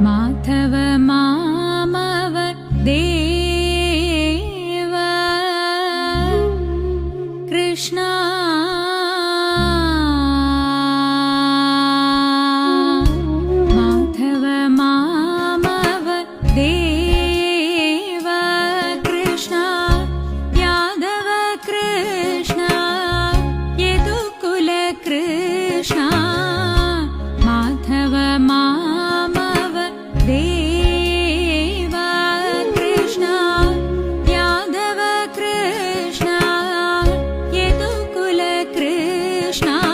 माधव मामव देव। कृष्णा। माधव मामव देव। कृष्णा यादव कृष्णा। यदुकुल कृष्णा